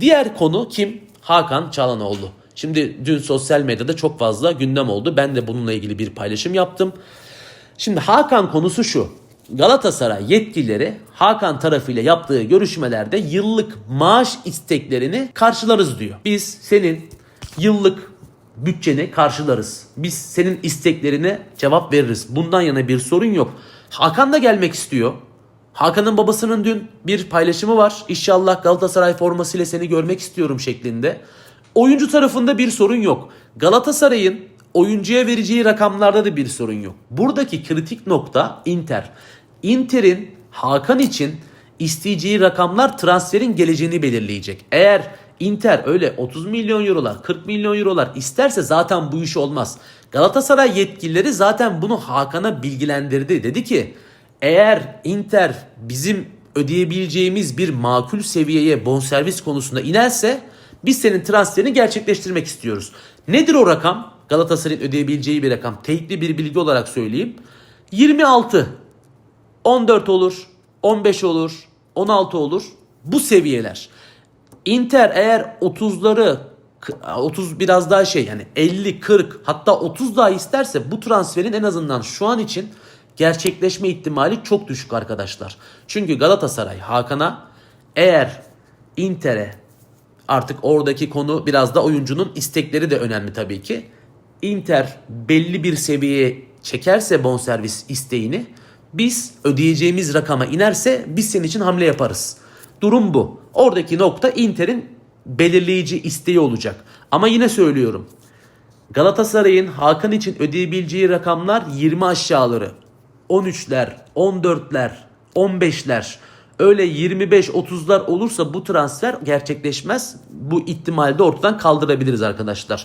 Diğer konu kim? Hakan Çalhanoğlu. Şimdi dün sosyal medyada çok fazla gündem oldu. Ben de bununla ilgili bir paylaşım yaptım. Şimdi Hakan konusu şu. Galatasaray yetkilileri Hakan tarafıyla yaptığı görüşmelerde yıllık maaş isteklerini karşılarız diyor. Biz senin yıllık bütçeni karşılarız. Biz senin isteklerine cevap veririz. Bundan yana bir sorun yok. Hakan da gelmek istiyor. Hakan'ın babasının dün bir paylaşımı var. İnşallah Galatasaray formasıyla seni görmek istiyorum şeklinde. Oyuncu tarafında bir sorun yok. Galatasaray'ın oyuncuya vereceği rakamlarda da bir sorun yok. Buradaki kritik nokta Inter. Inter'in Hakan için isteyeceği rakamlar transferin geleceğini belirleyecek. Eğer Inter öyle 30 milyon eurolar, 40 milyon eurolar isterse zaten bu iş olmaz. Galatasaray yetkilileri zaten bunu Hakan'a bilgilendirdi. Dedi ki eğer Inter bizim ödeyebileceğimiz bir makul seviyeye bonservis konusunda inerse biz senin transferini gerçekleştirmek istiyoruz. Nedir o rakam? Galatasaray'ın ödeyebileceği bir rakam. Teyitli bir bilgi olarak söyleyeyim. 26, 14 olur, 15 olur, 16 olur. Bu seviyeler. Inter eğer 30'ları 30 biraz daha şey yani 50 40 hatta 30 daha isterse bu transferin en azından şu an için gerçekleşme ihtimali çok düşük arkadaşlar. Çünkü Galatasaray Hakan'a eğer Inter'e artık oradaki konu biraz da oyuncunun istekleri de önemli tabii ki. Inter belli bir seviyeye çekerse bonservis isteğini biz ödeyeceğimiz rakama inerse biz senin için hamle yaparız. Durum bu. Oradaki nokta Inter'in belirleyici isteği olacak. Ama yine söylüyorum. Galatasaray'ın Hakan için ödeyebileceği rakamlar 20 aşağıları. 13'ler, 14'ler, 15'ler. Öyle 25-30'lar olursa bu transfer gerçekleşmez. Bu ihtimali de ortadan kaldırabiliriz arkadaşlar.